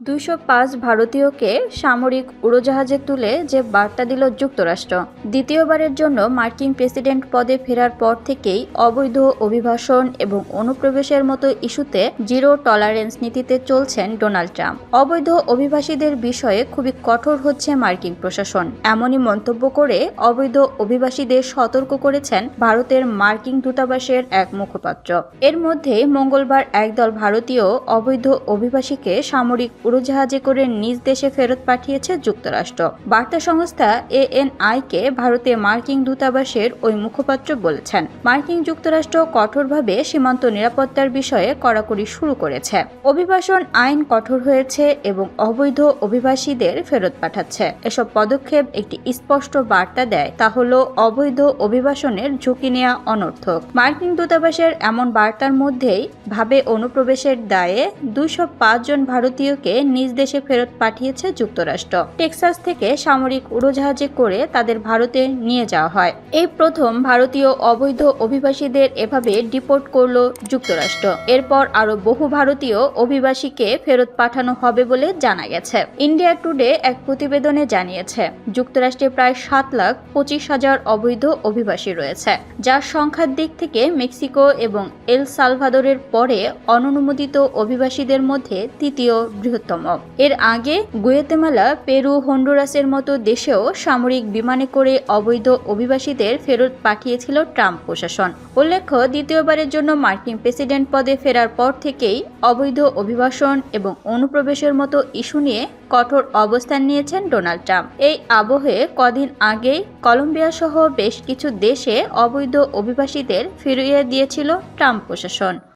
দুশো পাঁচ ভারতীয়কে সামরিক উড়োজাহাজে তুলে যে বার্তা দিল যুক্তরাষ্ট্র। দ্বিতীয়বারের জন্য মার্কিন প্রেসিডেন্ট পদে ফেরার পর থেকেই অবৈধ অভিবাসন এবং অনুপ্রবেশের মতো ইস্যুতে জিরো টলারেন্স নীতিতে চলছেন ডোনাল্ড ট্রাম্প। অবৈধ অভিবাসীদের বিষয়ে খুবই কঠোর হচ্ছে মার্কিন প্রশাসন। এমনই মন্তব্য করে অবৈধ অভিবাসীদের সতর্ক করেছেন ভারতের মার্কিন দূতাবাসের এক মুখপাত্র। এর মধ্যে মঙ্গলবার একদল ভারতীয় অবৈধ অভিবাসীকে সামরিক উড়োজাহাজে করে নিজ দেশে ফেরত পাঠিয়েছে যুক্তরাষ্ট্র। বার্তা সংস্থা এএনআই কে ভারতে মার্কিন দূতাবাসের ওই মুখপাত্র বলেছেন। মার্কিন যুক্তরাষ্ট্র কঠোরভাবে সীমান্ত নিরাপত্তার বিষয়ে কড়াকড়ি শুরু করেছে। অভিবাসন আইন কঠোর হয়েছে এবং অবৈধ অভিবাসীদের ফেরত পাঠাচ্ছে। এসব পদক্ষেপ একটি স্পষ্ট বার্তা দেয়, তা হল অবৈধ অভিবাসনের ঝুঁকি নেওয়া অনর্থক। মার্কিন দূতাবাসের এমন বার্তার মধ্যেই ভাবে অনুপ্রবেশের দায়ে দুইশ পাঁচ জন ভারতীয়কে নিজ দেশে ফেরত পাঠিয়েছে যুক্তরাষ্ট্র। টেক্সাস থেকে সামরিক উড়োজাহাজে করে তাদের ভারতে নিয়ে যাওয়া হয়। এই প্রথম ভারতীয় অবৈধ অভিবাসীদের এভাবে ডিপোর্ট করল যুক্তরাষ্ট্র। এরপর আরও বহু ভারতীয় অভিবাসীকে ফেরত পাঠানো হবে বলে জানা গেছে। ইন্ডিয়া টুডে এক প্রতিবেদনে জানিয়েছে, যুক্তরাষ্ট্রে প্রায় সাত লাখ পঁচিশ হাজার অবৈধ অভিবাসী রয়েছে, যার সংখ্যার দিক থেকে মেক্সিকো এবং এল সালভাদরের পরে অননুমোদিত অভিবাসীদের মধ্যে তৃতীয় বৃহত্তম। এর আগে গুয়েতেমালা, পেরু, হন্ডুরাসের মতো দেশেও সামরিক বিমানে করে অবৈধ অভিবাসীদের ফেরত পাঠিয়েছিল ট্রাম্প প্রশাসন। উল্লেখ্য, দ্বিতীয়বারের জন্য মার্কিন প্রেসিডেন্ট পদে ফেরার পর থেকেই অবৈধ অভিবাসন এবং অনুপ্রবেশের মতো ইস্যু নিয়ে কঠোর অবস্থান নিয়েছেন ডোনাল্ড ট্রাম্প। এই আবহে কদিন আগেই কলম্বিয়া সহ বেশ কিছু দেশে অবৈধ অভিবাসীদের ফিরিয়ে দিয়েছিল ট্রাম্প প্রশাসন।